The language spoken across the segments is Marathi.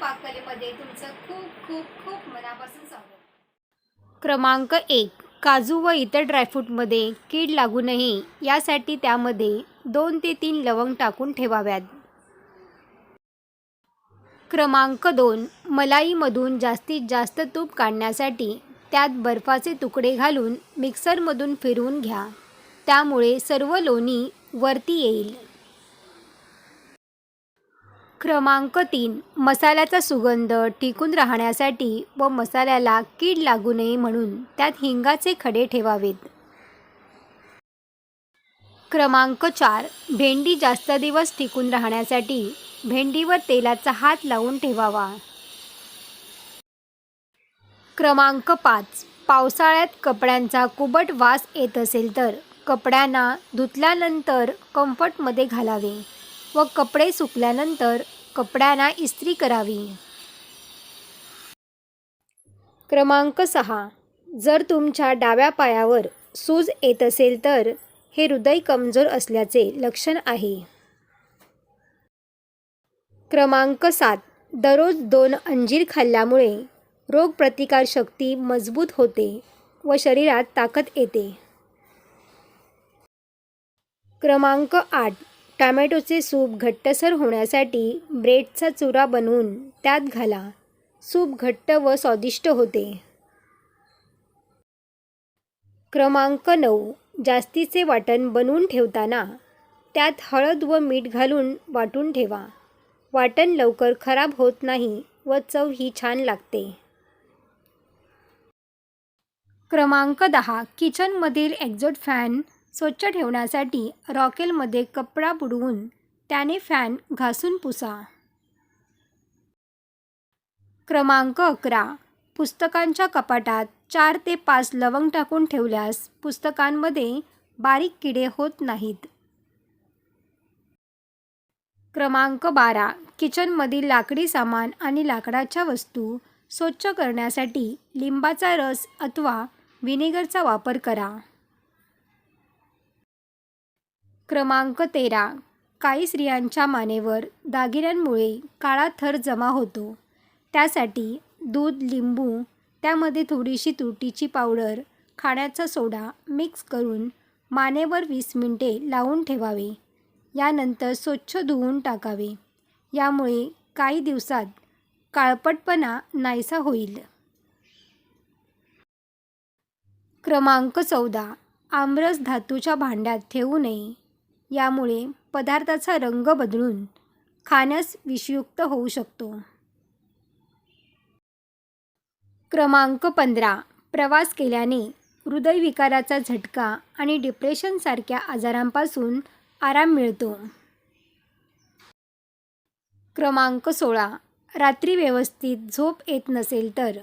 पाककलेमध्ये तुमचं खूप खूप खूप मनापासून स्वागत. क्रमांक एक काजू व इतर ड्रायफ्रूटमध्ये कीड लागू नये यासाठी त्यामध्ये दोन ते तीन लवंग टाकून ठेवाव्यात. क्रमांक दोन मलाईमधून जास्तीत जास्त तूप काढण्यासाठी त्यात बर्फाचे तुकडे घालून मिक्सरमधून फिरवून घ्या. त्यामुळे सर्व लोणी वरती येईल. क्रमांक तीन. मसाल्याचा सुगंध टिकून राहण्यासाठी व मसाल्याला कीड लागू नये म्हणून त्यात हिंगाचे खडे ठेवावेत. क्रमांक चार. भेंडी जास्त दिवस टिकून राहण्यासाठी भेंडीवर तेलाचा हात लावून ठेवावा. क्रमांक पाच. पावसाळ्यात कपड्यांचा कुबट वास येत असेल तर कपड्यांना धुतल्यानंतर कम्फर्टमध्ये घालावे. व कपडे सुकल्यानंतर कपड्यांना इस्त्री करावी. क्रमांक सहा. जर तुमच्या डाव्या पायावर सूज येत असेल तर हे हृदय कमजोर असल्याचे लक्षण आहे. क्रमांक सात. दररोज दोन अंजीर खाल्ल्यामुळे रोगप्रतिकारशक्ती मजबूत होते व शरीरात ताकद येते. क्रमांक आठ. टॅमॅटोचे सूप घट्टसर होण्यासाठी ब्रेडचा चुरा बनवून त्यात घाला. सूप घट्ट व स्वादिष्ट होते. क्रमांक नऊ. जास्तीचे वाटण बनवून ठेवताना त्यात हळद व मीठ घालून वाटून ठेवा. वाटण लवकर खराब होत नाही व चव ही छान लागते. क्रमांक दहा. किचनमधील एक्झॉट फॅन स्वच्छ ठेवण्यासाठी रॉकेलमध्ये कपडा बुडवून त्याने फॅन घासून पुसा. क्रमांक अकरा. पुस्तकांच्या कपाटात चार ते पाच लवंग टाकून ठेवल्यास पुस्तकांमध्ये बारीक किडे होत नाहीत. क्रमांक बारा. किचनमधील लाकडी सामान आणि लाकडाच्या वस्तू स्वच्छ करण्यासाठी लिंबाचा रस अथवा व्हिनेगरचा वापर करा. क्रमांक तेरा. काही स्त्रियांच्या मानेवर दागिन्यांमुळे काळा थर जमा होतो. त्यासाठी दूध लिंबू त्यामध्ये थोडीशी तुरटीची पावडर खाण्याचा सोडा मिक्स करून मानेवर वीस मिनटे लावून ठेवावे. यानंतर स्वच्छ धुवून टाकावे. यामुळे काही दिवसात काळपटपणा नाहीसा होईल. क्रमांक चौदा. आमरस धातूच्या भांड्यात ठेवू नये. यामुळे पदार्थाचा रंग बदलून खाण्यास विषयुक्त होऊ शकतो. क्रमांक पंधरा. प्रवास केल्याने हृदयविकाराचा झटका आणि डिप्रेशनसारख्या आजारांपासून आराम मिळतो. क्रमांक सोळा. रात्री व्यवस्थित झोप येत नसेल तर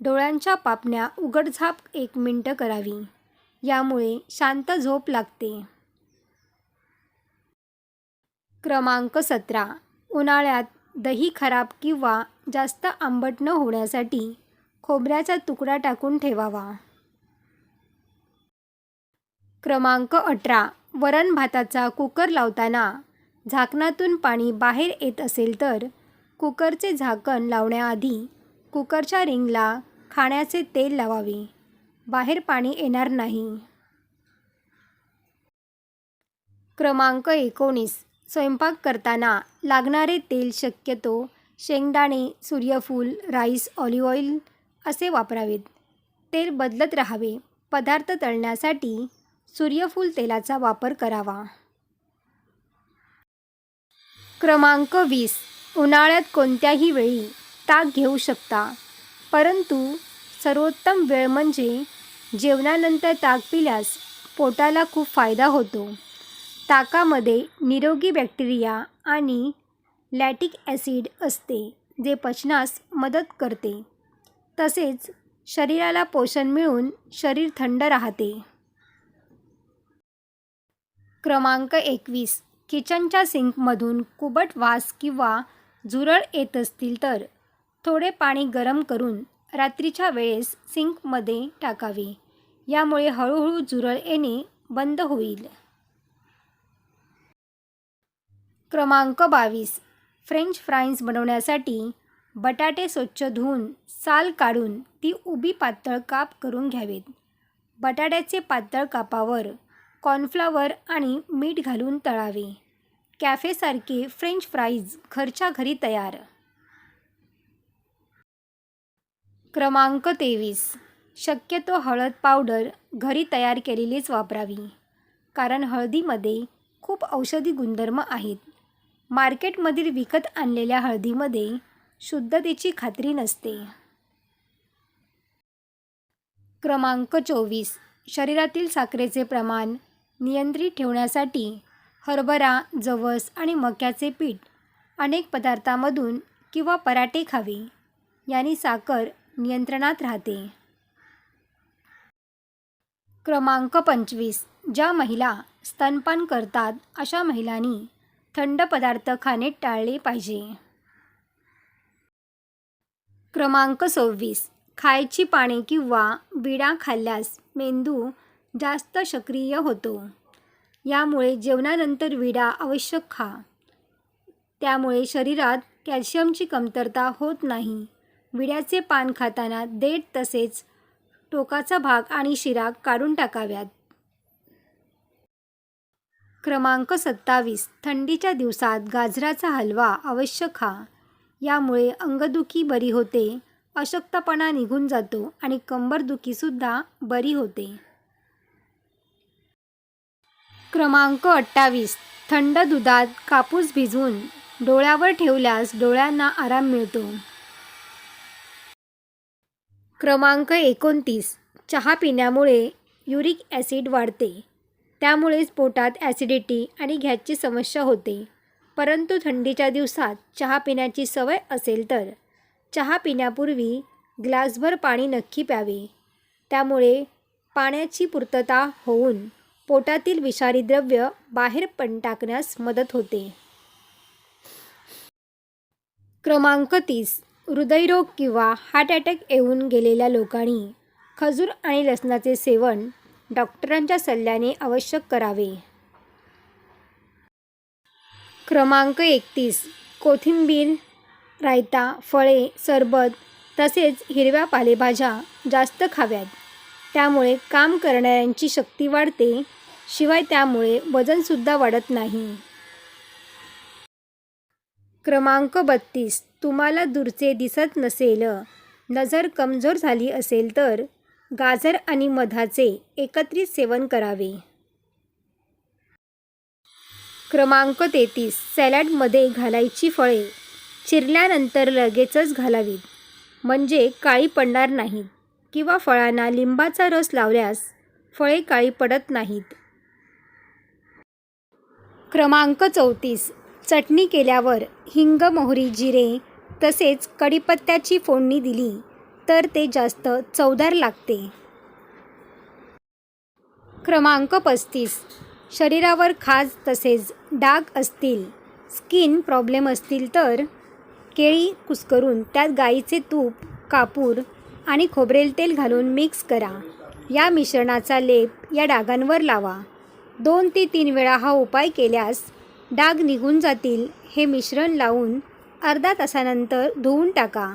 डोळ्यांच्या पापण्या उघडझाप एक मिनटं करावी. यामुळे शांत झोप लागते. क्रमांक सतरा. उन्हाळ्यात दही खराब किंवा जास्त आंबट न होण्यासाठी खोबऱ्याचा तुकडा टाकून ठेवावा. क्रमांक अठरा. वरण भाताचा कुकर लावताना झाकणातून पाणी बाहेर येत असेल तर कुकरचे झाकण लावण्याआधी कुकरच्या रिंगला खाण्याचे तेल लावावे. बाहेर पाणी येणार नाही. क्रमांक एकोणीस. स्वयंपाक करताना लागणारे तेल शक्यतो शेंगदाणे सूर्यफूल राईस ऑलिव्ह ऑइल असे वापरावेत. तेल बदलत राहावे. पदार्थ तळण्यासाठी सूर्यफूल तेलाचा वापर करावा. क्रमांक वीस. उन्हाळ्यात कोणत्याही वेळी ताक घेऊ शकता. परंतु सर्वोत्तम वेळ म्हणजे जेवणानंतर ताक पिल्यास पोटाला खूप फायदा होतो. ताकामध्ये निरोगी बॅक्टेरिया आणि लॅटिक ॲसिड असते जे पचनास मदत करते. तसेच शरीराला पोषण मिळून शरीर थंड राहते. क्रमांक एकवीस. किचनच्या सिंकमधून कुबट वास किंवा झुरळ येत असतील तर थोडे पाणी गरम करून रात्रीच्या वेळेस सिंकमध्ये टाकावे. यामुळे हळूहळू झुरळ येणे बंद होईल. क्रमांक बावीस. फ्रेंच फ्राईज बनवण्यासाठी बटाटे स्वच्छ धुवून साल काढून ती उभी पातळ काप करून घ्यावेत. बटाट्याचे पातळ कापावर कॉर्नफ्लावर आणि मीठ घालून तळावे. कॅफेसारखे फ्रेंच फ्राईज घरच्या घरी तयार. क्रमांक तेवीस. शक्यतो हळद पावडर घरी तयार केलेलीच वापरावी कारण हळदीमध्ये खूप औषधी गुणधर्म आहेत. मार्केटमधील विकत आणलेल्या हळदीमध्ये शुद्धतेची खात्री नसते. क्रमांक चोवीस. शरीरातील साखरेचे प्रमाण नियंत्रित ठेवण्यासाठी हरभरा जवस आणि मक्याचे पीठ अनेक पदार्थामधून किंवा पराठे खावे. यांनी साखर नियंत्रणात राहते. क्रमांक पंचवीस. ज्या महिला स्तनपान करतात अशा महिलांनी थंड पदार्थ खाणे टाळले पाहिजे. क्रमांक सव्वीस. खायची पाने किंवा विडा खाल्ल्यास मेंदू जास्त सक्रिय होतो. यामुळे जेवणानंतर विडा आवश्यक खा. त्यामुळे शरीरात कॅल्शियमची कमतरता होत नाही. विड्याचे पान खाताना देठ तसेच टोकाचा भाग आणि शिरा काढून टाकाव्यात. क्रमांक सत्तावीस. थंडीच्या दिवसात गाजराचा हलवा अवश्य खा. यामुळे अंगदुखी बरी होते अशक्तपणा निघून जातो आणि कंबरदुखीसुद्धा बरी होते. क्रमांक अठ्ठावीस. थंड दुधात कापूस भिजवून डोळ्यावर ठेवल्यास डोळ्यांना आराम मिळतो. क्रमांक एकोणतीस. चहा पिण्यामुळे युरिक ॲसिड वाढते. त्यामुळेच पोटात ॲसिडिटी आणि गॅसची समस्या होते. परंतु थंडीच्या दिवसात चहा पिण्याची सवय असेल तर. चहा पिण्यापूर्वी ग्लासभर पाणी नक्की प्यावे. त्यामुळे पाण्याची पूर्तता होऊन पोटातील विषारी द्रव्य बाहेर पण टाकण्यास मदत होते. क्रमांक तीस. हृदयरोग किंवा हार्ट अटॅक येऊन गेलेल्या लोकांनी खजूर आणि लसणाचे सेवन डॉक्टरांच्या सल्ल्याने आवश्यक करावे. क्रमांक एकतीस. कोथिंबीर रायता फळे सरबत तसेच हिरव्या पालेभाज्या जास्त खाव्यात. त्यामुळे काम करणाऱ्यांची शक्ती वाढते शिवाय त्यामुळे वजनसुद्धा वाढत नाही. क्रमांक बत्तीस. तुम्हाला दूरचे दिसत नसेल नजर कमजोर झाली असेल तर गाजर आणि मधाचे एकत्रित सेवन करावे. क्रमांक तेहतीस. सॅलडमध्ये घालायची फळे. चिरल्यानंतर लगेचच घालावीत. म्हणजे काळी पडणार नाहीत किंवा फळांना लिंबाचा रस लावल्यास फळे काळी पडत नाहीत. क्रमांक चौतीस. चटणी केल्यावर हिंग मोहरी जिरे तसेच कढीपत्त्याची फोडणी दिली. तर ते जास्त चवदार लागते. क्रमांक पस्तीस. शरीरावर खाज तसेच डाग असतील स्किन प्रॉब्लेम असतील तर केळी कुस्करून त्यात गाईचे तूप कापूर आणि खोबरेल तेल घालून मिक्स करा. या मिश्रणाचा लेप या डागांवर लावा. दोन ते तीन वेळा हा उपाय केल्यास डाग निघून जातील हे मिश्रण लावून अर्धा तासानंतर धुवून टाका.